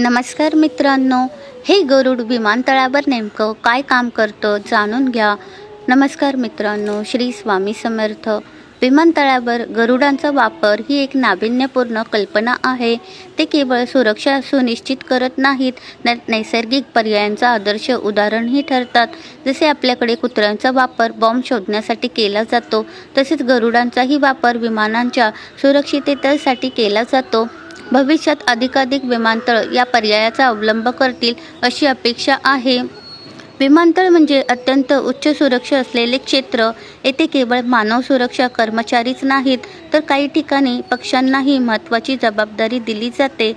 नमस्कार मित्रांनो हे गरुड विमानतळावर नेमकं काय काम करतं जाणून घ्या. नमस्कार मित्रांनो श्री स्वामी समर्थ. विमानतळावर गरुडांचा वापर ही एक नाविन्यपूर्ण कल्पना आहे. ते केवळ सुरक्षा सुनिश्चित करत नाहीत न नैसर्गिक पर्यायांचा आदर्श उदाहरणही ठरतात. जसे आपल्याकडे कुत्र्यांचा वापर बॉम्ब शोधण्यासाठी केला जातो तसेच गरुडांचाही वापर विमानांच्या सुरक्षिततेसाठी केला जातो. भविष्यात अधिकाधिक विमानतळ या पर्यायाचा अवलंब करतील अशी अपेक्षा आहे. विमानतळ म्हणजे अत्यंत उच्च सुरक्षा असलेले क्षेत्र. येथे केवळ मानव सुरक्षा कर्मचारीच नाहीत तर काही ठिकाणी पक्ष्यांनाही महत्त्वाची जबाबदारी दिली जाते.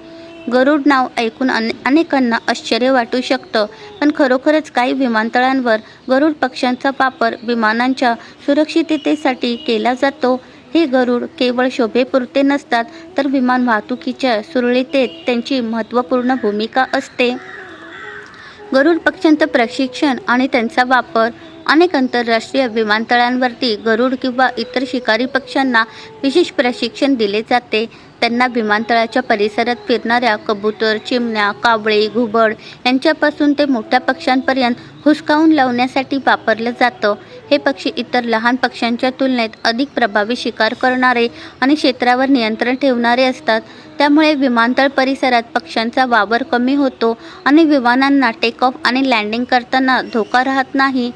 गरुड नाव ऐकून अने अनेकांना आश्चर्य वाटू शकतं पण खरोखरच काही विमानतळांवर गरुड पक्ष्यांचा वापर विमानांच्या सुरक्षिततेसाठी केला जातो. हे गरुड केवळ शोभेपुरते नसतात तर विमान वाहतुकीच्या सुरळीतेत त्यांची महत्त्वपूर्ण भूमिका असते. गरुड पक्ष्यांचं प्रशिक्षण आणि त्यांचा वापर अनेक आंतरराष्ट्रीय विमानतळांवरती गरुड किंवा इतर शिकारी पक्ष्यांना विशेष प्रशिक्षण दिले जाते. त्यांना विमानतळाच्या परिसरात फिरणाऱ्या कबूतर चिमण्या कावळे घुबड यांच्यापासून ते मोठ्या पक्ष्यांपर्यंत हुसकावून लावण्यासाठी वापरलं जातं. हे पक्षी इतर लहान पक्ष्यांच्या तुलनेत अधिक प्रभावी शिकार करणारे आणि क्षेत्रावर नियंत्रण ठेवणारे असतात. त्यामुळे विमानतळ परिसरात पक्ष्यांचा वावर कमी होतो आणि विमानांना टेक ऑफ आणि लँडिंग करताना धोका राहत नाही.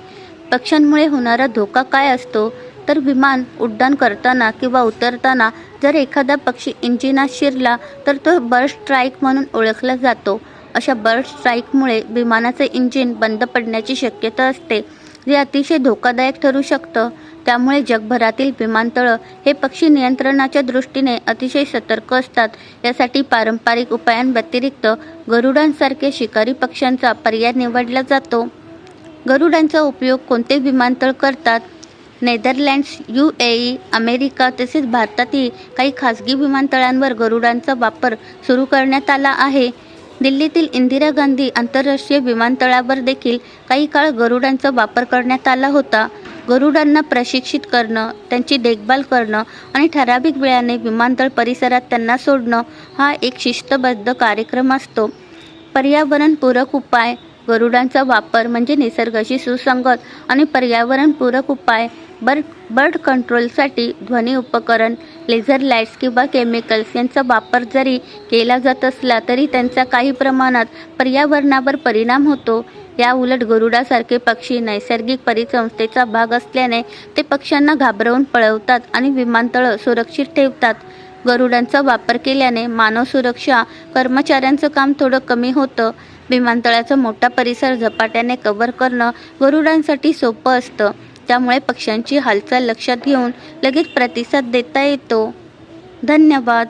पक्ष्यांमुळे होणारा धोका काय असतो? तर विमान उड्डाण करताना किंवा उतरताना जर एखादा पक्षी इंजिनात शिरला तर तो बर्ड स्ट्राईक म्हणून ओळखला जातो. अशा बर्ड स्ट्राईकमुळे विमानाचे इंजिन बंद पडण्याची शक्यता असते. जे अतिशय धोकादायक ठरू शकतं. त्यामुळे जगभरातील विमानतळं हे पक्षी नियंत्रणाच्या दृष्टीने अतिशय सतर्क असतात. यासाठी पारंपरिक उपायांव्यतिरिक्त गरुडांसारखे शिकारी पक्ष्यांचा पर्याय निवडला जातो. गरुडांचा उपयोग कोणते विमानतळ करतात? Netherlands U A E America तसेच भारतातील काही खाजगी विमानतळांवर गरुडांचा वापर सुरू करण्यात आला आहे. दिल्लीतील इंदिरा गांधी आंतरराष्ट्रीय विमानतळावर देखील काही काळ गरुडांचा वापर करण्यात आला होता. गरुडांना प्रशिक्षित करणं त्यांची देखभाल करणं आणि ठराविक वेळाने विमानतळ परिसरात त्यांना सोडणं हा एक शिस्तबद्ध कार्यक्रम असतो. पर्यावरणपूरक उपाय गरुडांचा वापर म्हणजे निसर्गाशी सुसंगत आणि पर्यावरणपूरक उपाय बर्ड बर्ड कंट्रोलसाठी ध्वनी उपकरण लेझर लाईट्स किंवा केमिकल्स यांचा वापर जरी केला जात असला तरी त्यांचा काही प्रमाणात पर्यावरणावर परिणाम होतो. या उलट गरुडासारखे पक्षी नैसर्गिक परिसंस्थेचा भाग असल्याने ते पक्ष्यांना घाबरवून पळवतात आणि विमानतळं सुरक्षित ठेवतात. गरुडांचा वापर केल्याने मानव सुरक्षा कर्मचाऱ्यांचं काम थोडं कमी होतं. विमानतळाचा मोठा परिसर झपाट्याने कव्हर करणं गरुडांसाठी सोपं असतं. त्यामुळे पक्ष्यांची हालचाल लक्षात घेऊन लगेच प्रतिसाद देता येतो. धन्यवाद.